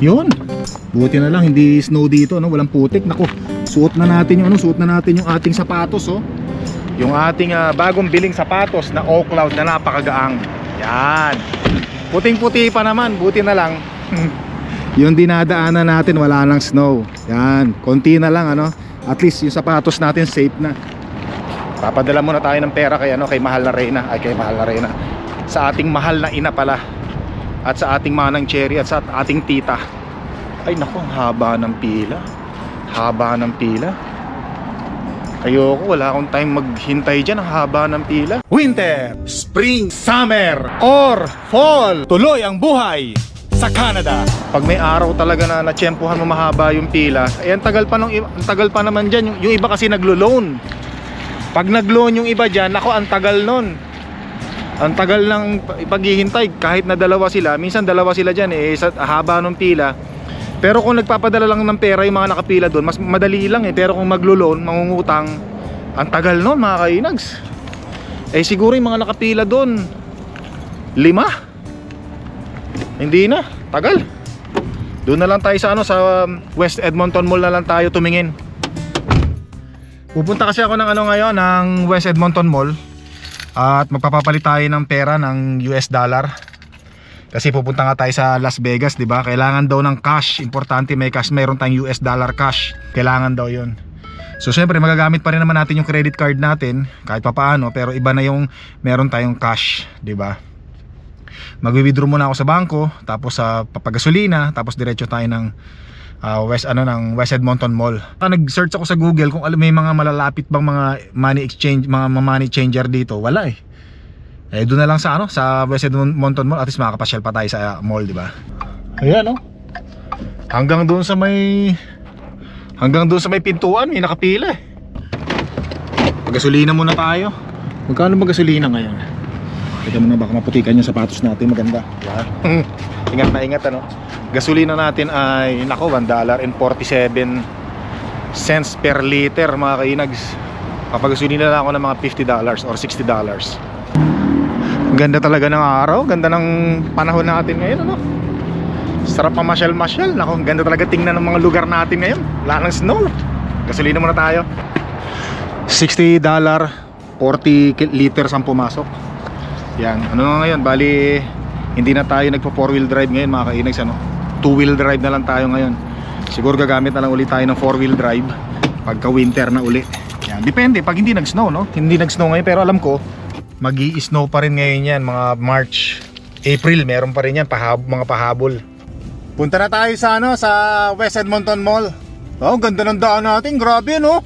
Yun. Buti na lang hindi snow dito no, walang putik. Nako, suot na natin yung ano, suot na natin yung ating sapatos oh. Yung ating ah, bagong biling sapatos na O-Cloud na napakagaang. Yan. Puting-puti pa naman, buti na lang. yung dinadaanan natin wala nang snow. Yan, konti na lang ano. At least yung sapatos natin safe na. Papadala muna tayo ng pera kay ano, kay mahal na Reyna, ay kay mahal na Reyna. Sa ating mahal na ina pala. At sa ating manang cherry at sa ating tita. Ay naku, haba ng pila. Haba ng pila. Ayoko, wala akong time maghintay dyan. Ang haba ng pila. Winter, Spring, Summer, or Fall. Tuloy ang buhay sa Canada. Pag may araw talaga na natsyempohan mo mahaba yung pila, eh ang tagal pa, nung, ang tagal pa naman dyan. Yung, yung iba kasi naglo-loan. Pag nag-loan yung iba dyan, ako ang tagal nun. Ang tagal ng paghihintay kahit na dalawa sila, minsan dalawa sila dyan eh, sa haba ng pila. Pero kung nagpapadala lang ng pera yung mga nakapila doon, mas madali lang eh. Pero kung maglo-loan, mangungutang, ang tagal nun mga kainags. Eh siguro yung mga nakapila doon, lima. Hindi na, tagal. Doon na lang tayo sa ano sa um, West Edmonton Mall na lang tayo tumingin. Pupunta kasi ako ng ano ngayon ng West Edmonton Mall at magpapapalit tayo ng pera ng US dollar. Kasi pupunta nga tayo sa Las Vegas, 'di ba? Kailangan daw ng cash. Importante may cash, mayroon tayong US dollar cash. Kailangan daw 'yon. So syempre magagamit pa rin naman natin yung credit card natin kahit papaano pero iba na yung meron tayong cash, 'di ba? Magwi-withdraw muna ako sa bangko, tapos sa papagasolina, tapos diretso tayo ng ah, West ano ng West Edmonton Mall. Ah, nag-search ako sa Google kung may mga malalapit bang mga money exchange, mga money changer dito. Wala eh. Eh doon na lang sa ano, sa West Edmonton Mall at least makakapasyal pa tayo sa mall, di ba? Ayan oh. Hanggang doon sa may hanggang doon sa may pintuan, may nakapila eh. Gasolina muna tayo. Magkano ba gasolina ngayon? Teka muna baka maputikan yung sapatos natin maganda. Yan. ingat na ingat ano. Gasolina natin ay nako 1 dollar and 47 cents per liter mga kainags. Papagasolina lang ako ng mga 50 dollars or 60 dollars. Ganda talaga ng araw, ganda ng panahon natin ngayon ano. Sarap mamasyal-masyal. Nako, ganda talaga tingnan ng mga lugar natin ngayon. Wala nang snow. Gasolina muna tayo. 60 dollar 40 ki- liters ang pumasok. Yan, ano nga ngayon, bali hindi na tayo nagpo 4 wheel drive ngayon mga kainags ano. 2 wheel drive na lang tayo ngayon. Siguro gagamit na lang ulit tayo ng 4 wheel drive pagka winter na uli. Yan, depende pag hindi nag-snow no. Hindi nag-snow ngayon pero alam ko magi-snow pa rin ngayon yan mga March, April meron pa rin yan pahab mga pahabol. Punta na tayo sa ano sa West Edmonton Mall. Oh, ganda ng daan natin, grabe no.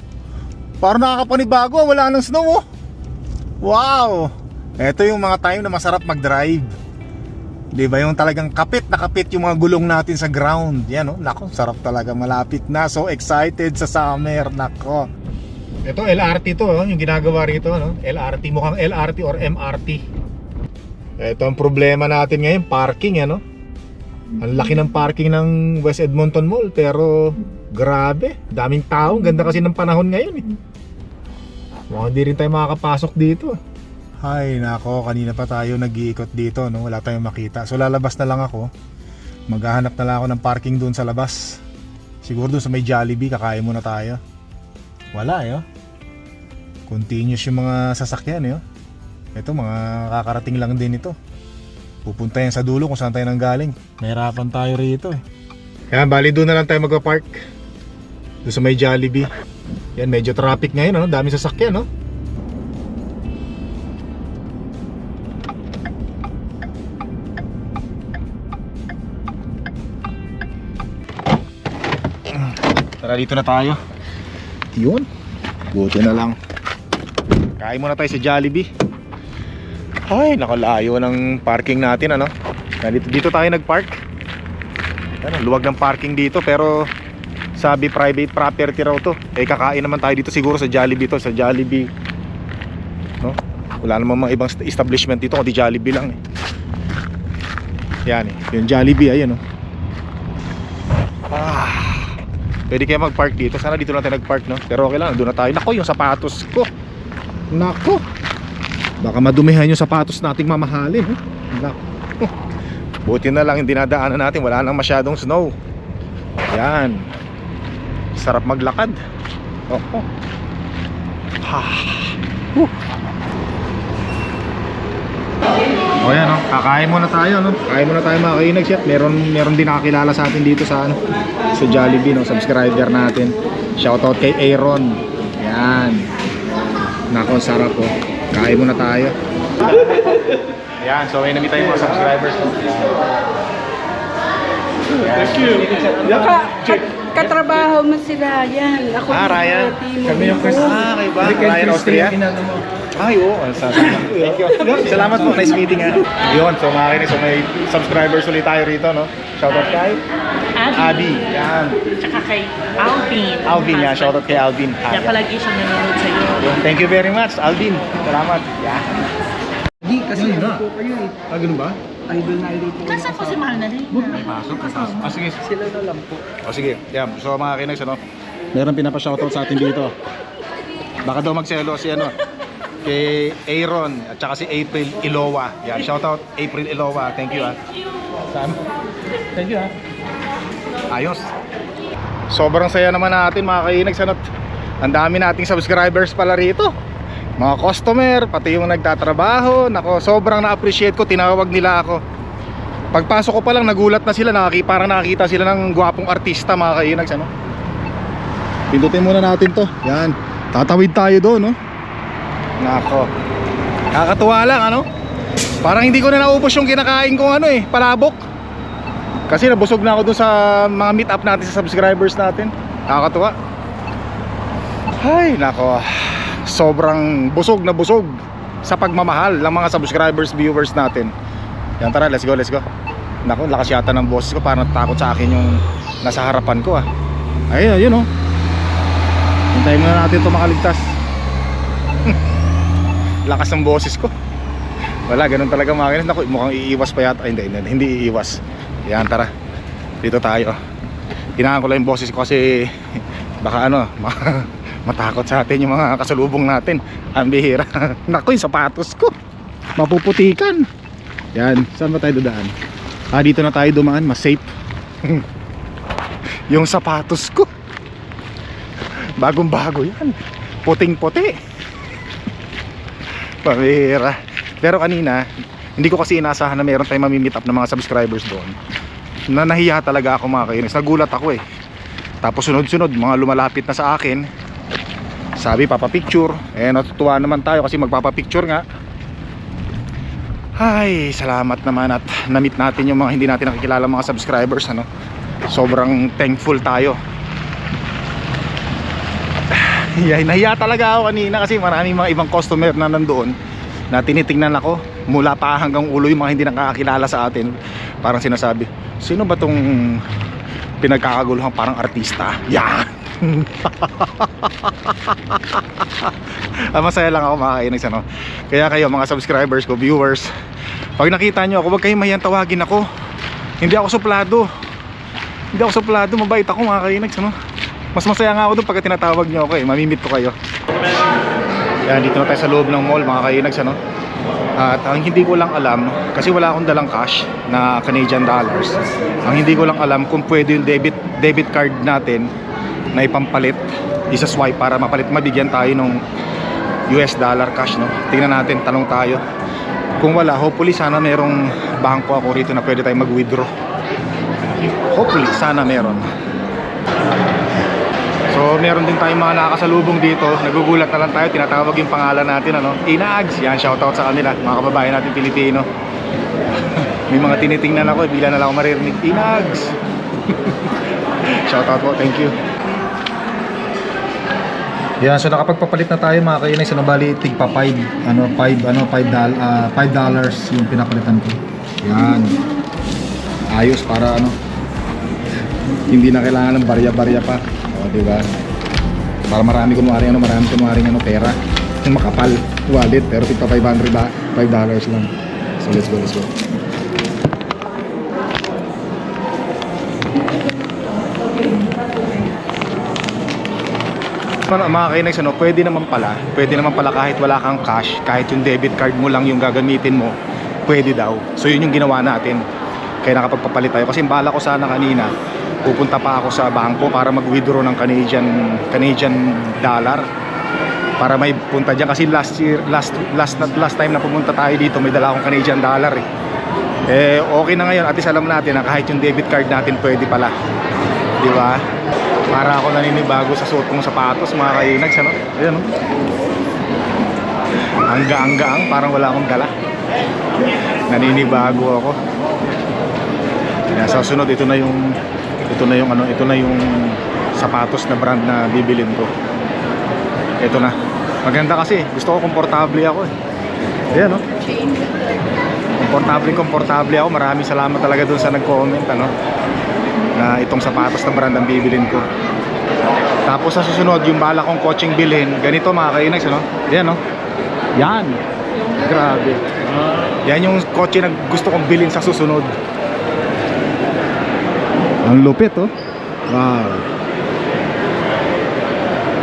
Parang nakakapanibago, wala nang snow oh. Wow! Ito yung mga time na masarap mag-drive. 'Di ba yung talagang kapit na kapit yung mga gulong natin sa ground. Yan oh, nako, sarap talaga malapit na. So excited sa summer, nako. Ito LRT to, oh, yung ginagawa rito, no? LRT mukhang LRT or MRT. Ito ang problema natin ngayon, parking, ano? Ang laki ng parking ng West Edmonton Mall, pero grabe, daming tao, ganda kasi ng panahon ngayon eh. Mukhang hindi rin tayo makakapasok dito. Ay, nako, kanina pa tayo nag-iikot dito, no? Wala tayong makita. So lalabas na lang ako. Maghahanap na lang ako ng parking doon sa labas. Siguro doon sa may Jollibee, kakain muna tayo. Wala, eh. oh. Continuous yung mga sasakyan, eh. oh. Ito, mga kakarating lang din ito. Pupunta yan sa dulo kung saan tayo nanggaling. Mahirapan tayo rito, eh. Yan, bali doon na lang tayo magpa-park. Doon sa may Jollibee. Yan, medyo traffic ngayon, ano? Dami sasakyan, no? Tara dito na tayo. Yun. Buti na lang. Kain muna tayo sa Jollibee. Ay, nakalayo ng parking natin ano. Dito, dito tayo nag-park. Ano, luwag ng parking dito pero sabi private property raw to. Eh kakain naman tayo dito siguro sa Jollibee to, sa Jollibee. No? Wala namang mga ibang establishment dito kundi Jollibee lang eh. Yan eh, yung Jollibee ayan oh. Ah. Pwede kayo mag-park dito. Sana dito tayo nag-park, no? Pero okay lang, doon na tayo. Nako, yung sapatos ko. Nako. Baka madumihan yung sapatos nating mamahalin. Eh? Nako. Buti na lang hindi nadaanan natin, wala nang masyadong snow. Yan. Sarap maglakad. Oh. Ha. Whew. O yan, no? kakain muna tayo, no? Kakain muna tayo mga kainags at meron, meron din nakakilala sa atin dito sa, ano, sa Jollibee, no? Subscriber natin. Shoutout kay Aaron. Yan. Nako, sarap po. Kain muna tayo. Yan, so may namit tayo mga subscribers. Thank you. Ka, ka- katrabaho mo sila, yan. Ako Ah, Ryan. Kami yung first. Ah, kay ba? Ryan Austria? Ay, oo. Oh, Thank you. Salamat po. Nice meeting ha. Yun, so mga kinis, so may subscribers ulit tayo rito, no? Shoutout kay Abby. Yan. Tsaka kay Alvin. Alvin, yan. Shoutout kay Alvin. Kaya palagi siyang nanonood sa'yo. Yun, Thank you very much, Alvin. Salamat. Yan. Hindi, kasi Ayun na. eh. Ah, ganun ba? Idol na idol po. Nasaan po si Mahal na rin? May pasok. Ah, sige. Sila na lang po. O sige, yan. So mga kinags, ano? Meron pinapa-shoutout sa atin dito. Baka daw magselo si ano, kay Aaron at saka si April Ilowa. Yan, shoutout April Ilowa. Thank you ah. Saan? Thank you ah. Ayos. Sobrang saya naman natin mga kainags, ano? Ang dami nating subscribers pala rito. Mga customer, pati yung nagtatrabaho. Nako, sobrang na-appreciate ko. Tinawag nila ako. Pagpasok ko pa lang nagulat na sila, nakaki, parang nakakita sila ng gwapong artista mga kainags ano. Pindutin muna natin to. Yan. Tatawid tayo doon, no? Nako. Kakatuwa lang, ano? Parang hindi ko na naubos yung kinakain kong ano eh, palabok. Kasi nabusog na ako doon sa mga meet up natin sa subscribers natin. Nakakatuwa. Ay, nako. Sobrang busog na busog sa pagmamahal ng mga subscribers, viewers natin. Yan tara, let's go, let's go. Nako, lakas yata ng boses ko, parang takot sa akin yung nasa harapan ko ah. Ayun, ayun oh. Hintayin muna natin ito makaligtas. lakas ng boses ko. Wala, ganun talaga mga kinis. Naku, mukhang iiwas pa yata. Ay, Hindi, hindi, hindi iiwas. Yan, tara. Dito tayo. Hinaan ko lang yung boses ko kasi baka ano, ma- matakot sa atin yung mga kasalubong natin. Ang bihira. Naku, yung sapatos ko. Mapuputikan. Yan, saan ba tayo dadaan? Ah, dito na tayo dumaan, mas safe. yung sapatos ko. Bagong bago yan. Puting puti. Pamira. Pero kanina, hindi ko kasi inasahan na meron tayong mamimit up ng mga subscribers doon. Na nahiya talaga ako mga kainis. Nagulat ako eh. Tapos sunod-sunod, mga lumalapit na sa akin. Sabi, papapicture. Eh, natutuwa naman tayo kasi magpapapicture nga. Ay, salamat naman at na-meet natin yung mga hindi natin nakikilala mga subscribers ano. Sobrang thankful tayo. Yay, nahiya talaga ako kanina kasi maraming mga ibang customer na nandoon na tinitingnan ako mula pa hanggang ulo yung mga hindi nakakakilala sa atin. Parang sinasabi, sino ba tong pinagkakaguluhan parang artista? Yan! ah, masaya lang ako mga kainags ano. Kaya kayo mga subscribers ko, viewers, pag nakita nyo ako, huwag kayong mahiyang tawagin ako. Hindi ako suplado. Hindi ako suplado, mabait ako mga kainags ano. Mas masaya nga ako doon pagka tinatawag nyo ako eh, mamimit ko kayo. Yan, dito na tayo sa loob ng mall mga kainags ano. At ang hindi ko lang alam, kasi wala akong dalang cash na Canadian dollars. Ang hindi ko lang alam kung pwede yung debit debit card natin na ipampalit, isa swipe para mapalit mabigyan tayo ng US dollar cash no. Tingnan natin, tanong tayo. Kung wala, hopefully sana merong bangko ako rito na pwede tayong mag-withdraw. Hopefully, sana meron. So meron din tayong mga nakakasalubong dito. Nagugulat na lang tayo, tinatawag yung pangalan natin ano? Inags, yan shoutout sa kanila. Mga kababayan natin Pilipino. May mga tinitingnan ako, bila na lang ako maririnig. Inags Shoutout po, thank you. Yan, so nakapagpapalit na tayo mga kainay. So nabali, tig pa 5 Ano, 5, ano, 5 dal, ah, 5 dollars yung pinapalitan ko. Yan. Ayos para ano Hindi na kailangan ng barya-barya pa o, di ba? Para marami kunwari ano, marami kunwari ano, pera. Yung makapal wallet, pero tigpa 500 ba? 5 dollars lang. So let's go, let's go. Mga, mga kainags, ano, pwede naman pala, pwede naman pala kahit wala kang cash, kahit yung debit card mo lang yung gagamitin mo, pwede daw. So yun yung ginawa natin. kaya nakapagpapalit tayo. Kasi bala ko sana kanina, pupunta pa ako sa bangko para mag-withdraw ng Canadian Canadian dollar para may punta diyan kasi last year last last last time na pumunta tayo dito may dala akong Canadian dollar eh. Eh okay na ngayon at least alam natin na kahit yung debit card natin pwede pala. Di ba? Para ako naninibago sa suot kong sapatos mga kainags ano. Ayan oh. Angga-anggaang parang wala akong dala. Naninibago ako. Kaya sa sunod ito na yung ito na yung ano, ito na yung sapatos na brand na bibilin ko. Ito na. Maganda kasi, gusto ko komportable ako eh. Ayan oh. Komportable, komportable ako. Maraming salamat talaga dun sa nag-comment ano na itong sapatos na brand ang bibilin ko. Tapos sa susunod, yung bala kong coaching bilhin, ganito mga kainags, ano? Yan, no? Yan. Grabe. Yan yung kotse na gusto kong bilhin sa susunod. Ang lupit, oh. Wow.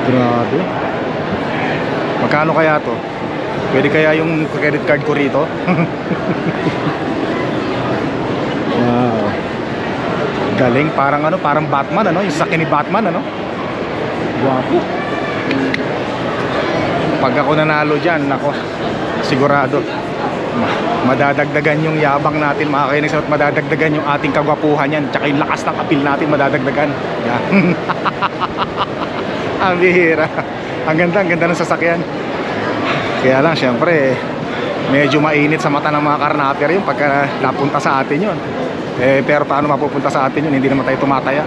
Grabe. Magkano kaya to? Pwede kaya yung credit card ko rito? wow. Galing, parang ano, parang Batman, ano? Yung sakin ni Batman, ano? Guwapo. Pag ako nanalo dyan, nako, sigurado. Ma- Madadagdagan yung yabang natin, mga kainis, at madadagdagan yung ating kagwapuhan yan, tsaka yung lakas ng apil natin, madadagdagan. Yan. ang bihira. Ang ganda, ang ganda ng sasakyan. Kaya lang, syempre, medyo mainit sa mata ng mga karnaper yun pagka napunta sa atin yun. Eh, pero paano mapupunta sa atin yun? Hindi naman tayo tumataya.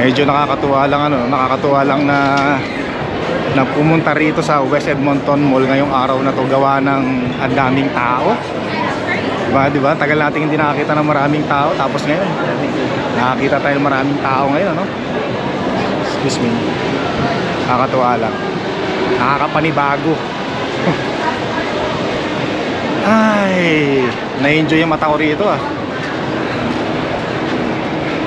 Medyo nakakatuwa lang ano, nakakatuwa lang na na pumunta rito sa West Edmonton Mall ngayong araw na to gawa ng ang daming tao. Diba, diba? Tagal nating hindi nakakita ng maraming tao tapos ngayon nakakita tayo ng maraming tao ngayon, ano? Excuse me. Nakakatuwa lang. Nakakapanibago. Ay, na-enjoy yung mata ko rito ah.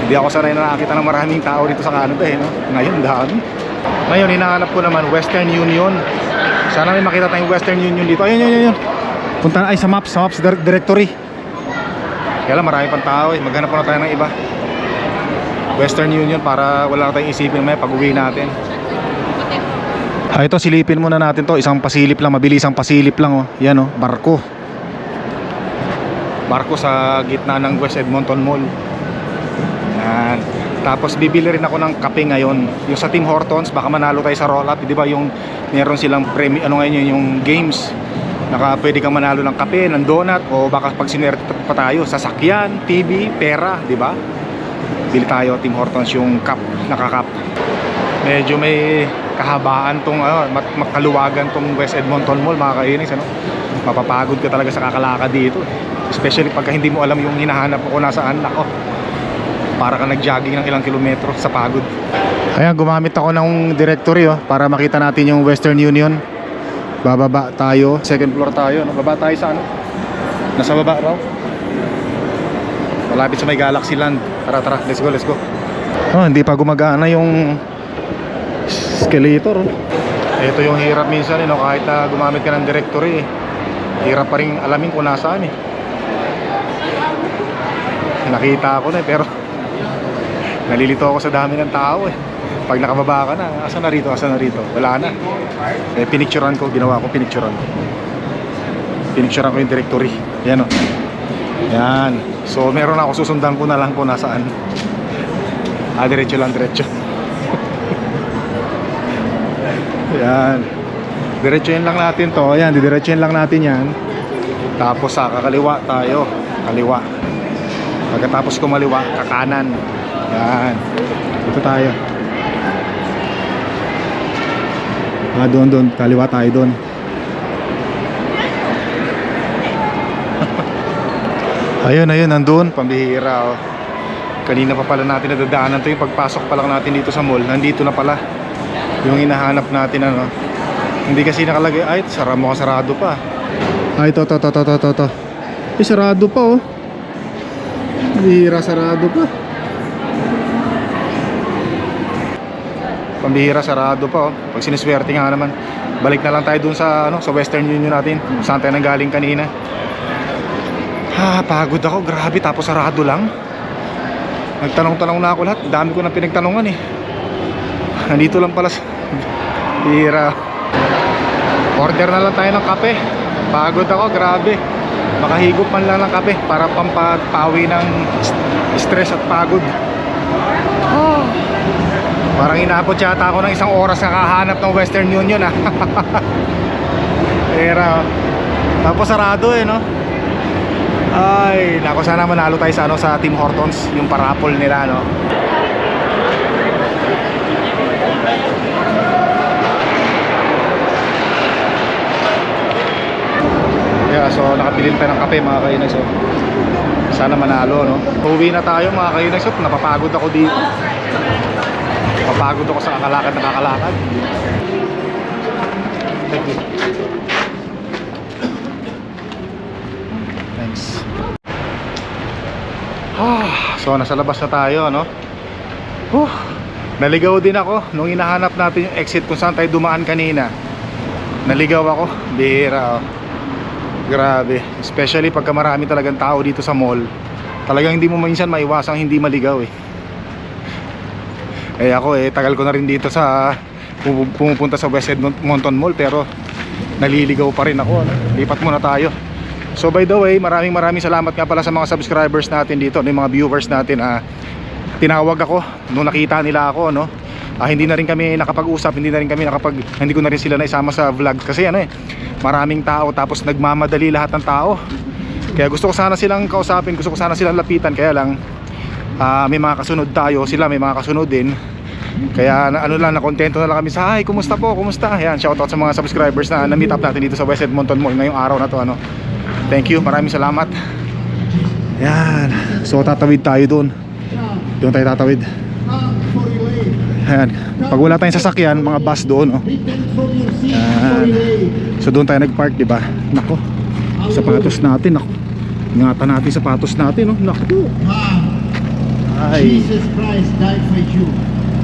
Hindi ako sanay na nakakita ng maraming tao dito sa Canada eh, no? Ngayon, dami. Ngayon, hinahanap ko naman Western Union. Sana may makita tayong Western Union dito. Ayun, ayun, ayun. Punta na ay sa maps, sa maps dir- directory. Kaya lang, marami pang tao eh. Maghanap muna tayo ng iba. Western Union para wala na tayong isipin may pag uwi natin. Ah, ito silipin muna natin to. Isang pasilip lang, mabilisang pasilip lang oh. Yan oh, barko. Barko sa gitna ng West Edmonton Mall. Yan. Tapos bibili rin ako ng kape ngayon. Yung sa Tim Hortons, baka manalo tayo sa roll up, 'di ba? Yung meron silang premi ano ngayon yun, yung games. Naka pwede kang manalo ng kape, ng donut o baka pag sinerte pa tayo, sasakyan, TV, pera, 'di ba? Bili tayo Tim Hortons yung cup, naka-cup. Medyo may kahabaan tong ano, mat- makaluwagan tong West Edmonton Mall, mga kainis, ano? Mapapagod ka talaga sa kakalakad dito. Especially pagka hindi mo alam yung hinahanap mo kung nasaan, nako. Para ka nag-jogging ng ilang kilometro sa pagod. Ayan, gumamit ako ng directory oh, para makita natin yung Western Union. Bababa tayo, second floor tayo, no? Baba tayo sa ano? Nasa baba raw. Malapit sa may Galaxy Land. Tara, tara, let's go, let's go. Oh, hindi pa gumagana yung escalator. oh. Ito yung hirap minsan, eh, no? kahit na gumamit ka ng directory, eh. hirap pa rin alamin kung nasaan eh. Nakita ako na eh, pero nalilito ako sa dami ng tao eh. Pag nakababa ka na, asa na rito, asa na rito, wala na. Eh, pinicturan ko, ginawa ko, pinicturan ko. Pinicturan ko yung directory. Yan o. Yan. So, meron ako susundan ko na lang kung nasaan. Ah, diretso lang, diretso. Yan. Diretsuhin lang natin to. Yan, didiretsuhin lang natin yan. Tapos sa kakaliwa tayo. Kaliwa. Pagkatapos kumaliwa, kakanan. Yan. Dito tayo. Ah, doon, doon. Kaliwa tayo doon. ayun, ayun, nandun. Pambihira, oh. Kanina pa pala natin nadadaanan to yung pagpasok pa lang natin dito sa mall. Nandito na pala yung hinahanap natin, ano. Hindi kasi nakalagay, ay, sara mo sarado pa. Ay, to, to, to, to, to, to. Eh, sarado pa, oh. Bihira, sarado pa. Pambihira sarado pa oh. Pag siniswerte nga naman. Balik na lang tayo dun sa ano, sa Western Union natin. Saan tayo nanggaling kanina. Ha, pagod ako. Grabe, tapos sarado lang. Nagtanong-tanong na ako lahat. Dami ko na pinagtanungan eh. Nandito lang pala sa... Hira. Order na lang tayo ng kape. Pagod ako, grabe. Makahigop man lang ng kape para pampapawi ng st- stress at pagod. Parang inaabot yata ako ng isang oras sa kahanap ng Western Union ah. Hira. oh. Tapos sarado eh no. Ay, nako sana manalo tayo sa ano sa Team Hortons, yung parapol nila no. Yeah, so nakabili tayo ng kape mga kainis. So, sana manalo no. Uwi na tayo mga kainis. So, napapagod ako dito. Napapagod ako sa kakalakad na kakalakad. Thank you. Thanks. Ah, so nasa labas na tayo, no? Huh, naligaw din ako nung hinahanap natin yung exit kung saan tayo dumaan kanina. Naligaw ako, bihira. Oh. Grabe, especially pagka marami talagang tao dito sa mall. Talagang hindi mo minsan maiwasang hindi maligaw eh. Eh ako eh, tagal ko na rin dito sa pu- pumupunta sa West Edmonton Mall pero naliligaw pa rin ako. Lipat muna tayo. So by the way, maraming maraming salamat nga pala sa mga subscribers natin dito, yung mga viewers natin. Ah, tinawag ako nung nakita nila ako, no. Ah, hindi na rin kami nakapag-usap, hindi na rin kami nakapag hindi ko na rin sila naisama sa vlog kasi ano eh, maraming tao tapos nagmamadali lahat ng tao. Kaya gusto ko sana silang kausapin, gusto ko sana silang lapitan kaya lang ah, may mga kasunod tayo, sila may mga kasunod din. Kaya na, ano lang, nakontento na lang kami sa, ay, kumusta po, kumusta? Ayan, shoutout sa mga subscribers na na-meet up natin dito sa West Edmonton Mall ngayong araw na to, ano. Thank you, maraming salamat. Yan, so tatawid tayo doon. Doon tayo tatawid. Ayan, pag wala tayong sasakyan, mga bus doon, oh. Yan. So doon tayo nag-park, di ba? Nako. Sapatos natin, nako. Ingatan natin sapatos natin, oh. Nako. Ay. Jesus Christ died for you.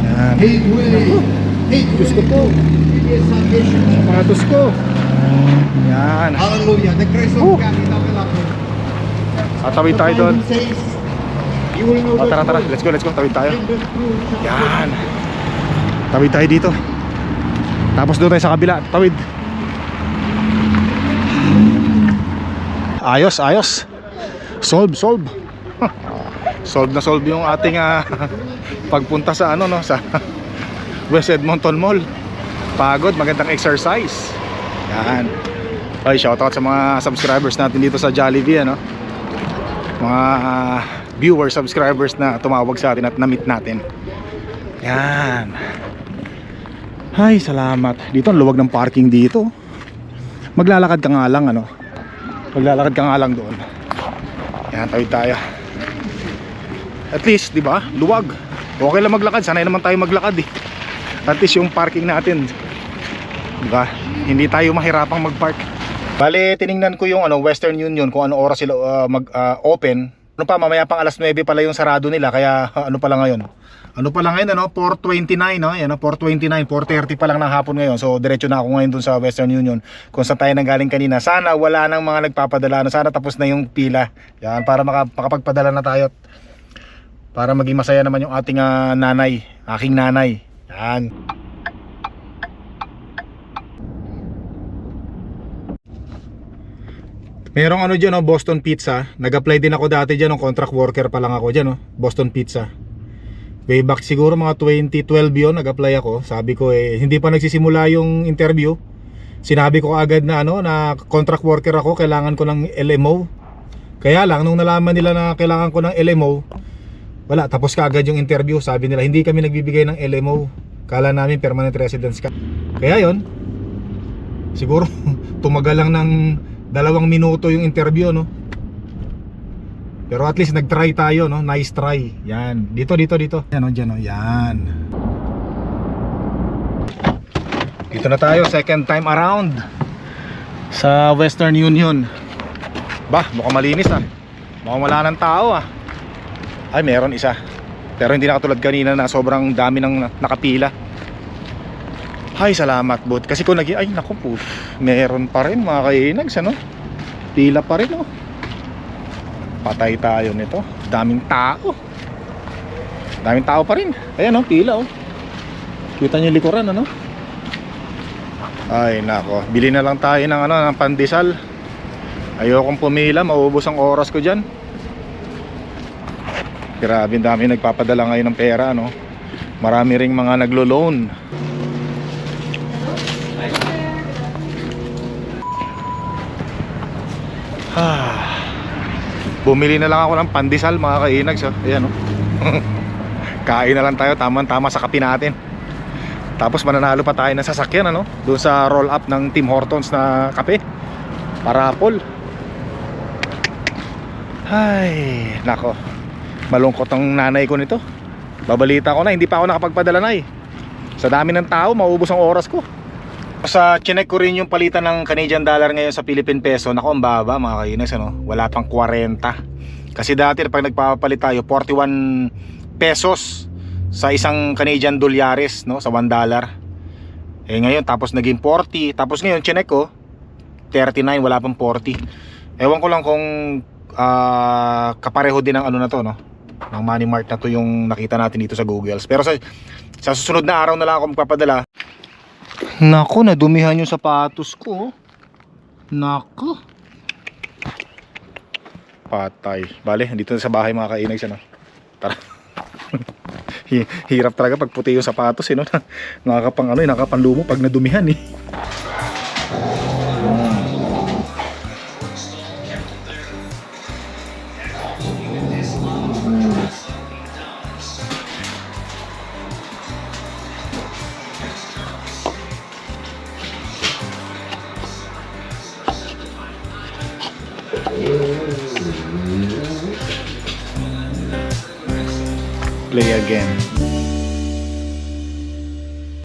Yan. He will. He Diyos ko po. Give you salvation. Sapatos ko. Yan. Hallelujah. The grace of Oh. God is available. Tatawid tayo doon. Will Oh, tara, tara. Let's go, let's go. Tawid tayo. Yan. Tawid tayo dito. Tapos doon tayo sa kabila. Tawid. Ayos, ayos. Solve, solve. Solve na solve yung ating ah, pagpunta sa ano no, sa West Edmonton Mall. Pagod, magandang exercise. Yan. Ay, shoutout sa mga subscribers natin dito sa Jollibee ano. Mga ah, viewers, subscribers na tumawag sa atin at na-meet natin. Yan. Ay, salamat. Dito ang luwag ng parking dito. Maglalakad ka nga lang ano. Maglalakad ka nga lang doon. Yan, tawid tayo. At least, di ba? Luwag. Okay lang maglakad. Sanay naman tayo maglakad eh. At least yung parking natin. Di ba? Hindi tayo mahirapang mag-park. Bale, tiningnan ko yung ano, Western Union kung ano oras sila uh, mag-open. ano pa, mamaya pang alas 9 pala yung sarado nila. Kaya ano pala ngayon? Ano pala ngayon, ano? 4.29, no? Yan, no? 4.29, 4.30 pa lang ng hapon ngayon. So, diretso na ako ngayon dun sa Western Union. Kung saan tayo nanggaling kanina. Sana wala nang mga nagpapadala. No? Sana tapos na yung pila. Yan, para maka, makapagpadala na tayo. Para maging masaya naman yung ating ah, nanay. Aking nanay. Yan. Merong ano dyan, no? Boston Pizza. Nag-apply din ako dati dyan, no? contract worker pa lang ako dyan, no? Boston Pizza. Way back siguro mga 2012 yun, nag-apply ako. Sabi ko eh, hindi pa nagsisimula yung interview. Sinabi ko agad na ano, na contract worker ako, kailangan ko ng LMO. Kaya lang, nung nalaman nila na kailangan ko ng LMO, wala, tapos ka agad yung interview. Sabi nila, hindi kami nagbibigay ng LMO. Kala namin permanent residence ka. Kaya yon siguro tumagal lang ng dalawang minuto yung interview, no? Pero at least nag-try tayo, no? Nice try. Yan. Dito, dito, dito. Yan, oh, dyan, oh. Yan. Dito na tayo, second time around sa Western Union. Bah, mukhang malinis ah. Mukhang wala ng tao ah. Ay, meron isa. Pero hindi na katulad kanina na sobrang dami ng nakapila. Ay, salamat bot. Kasi kung nag ay naku po, meron pa rin mga kainags, ano? Pila pa rin, oh. Patay tayo nito. Daming tao. Daming tao pa rin. Ayan, oh, pila, oh. Kita yung likuran, ano? Ay, nako. Bili na lang tayo ng, ano, ng pandesal. Ayokong pumila, maubos ang oras ko dyan. Grabe, dami nagpapadala ngayon ng pera, no? Marami ring mga naglo-loan. Ah. Bumili na lang ako ng pandesal mga kainags oh. Ayan oh. Kain na lang tayo tama-tama sa kape natin. Tapos mananalo pa tayo ng sasakyan ano doon sa roll up ng Tim Hortons na kape. Parapol. Ay, nako. Malungkot ang nanay ko nito. Babalita ko na hindi pa ako nakapagpadala na eh. Sa dami ng tao, maubos ang oras ko. Sa chinek ko rin yung palitan ng Canadian dollar ngayon sa Philippine peso. Nako, ang baba mga kainis, ano? Wala pang 40. Kasi dati pag nagpapalit tayo, 41 pesos sa isang Canadian dolyares, no? Sa 1 dollar. Eh ngayon, tapos naging 40. Tapos ngayon, chinek ko, 39, wala pang 40. Ewan ko lang kung ah, kapareho din ng ano na to, no? Ng money mart na to yung nakita natin dito sa Googles. Pero sa, sa susunod na araw na lang ako magpapadala, Nako, nadumihan yung sapatos ko. Nako. Patay. Bale, dito na sa bahay mga kainag siya, no? Tara. Hi- Hirap talaga pag puti yung sapatos, eh, no? Nakakapang ano, eh, pag nadumihan, eh.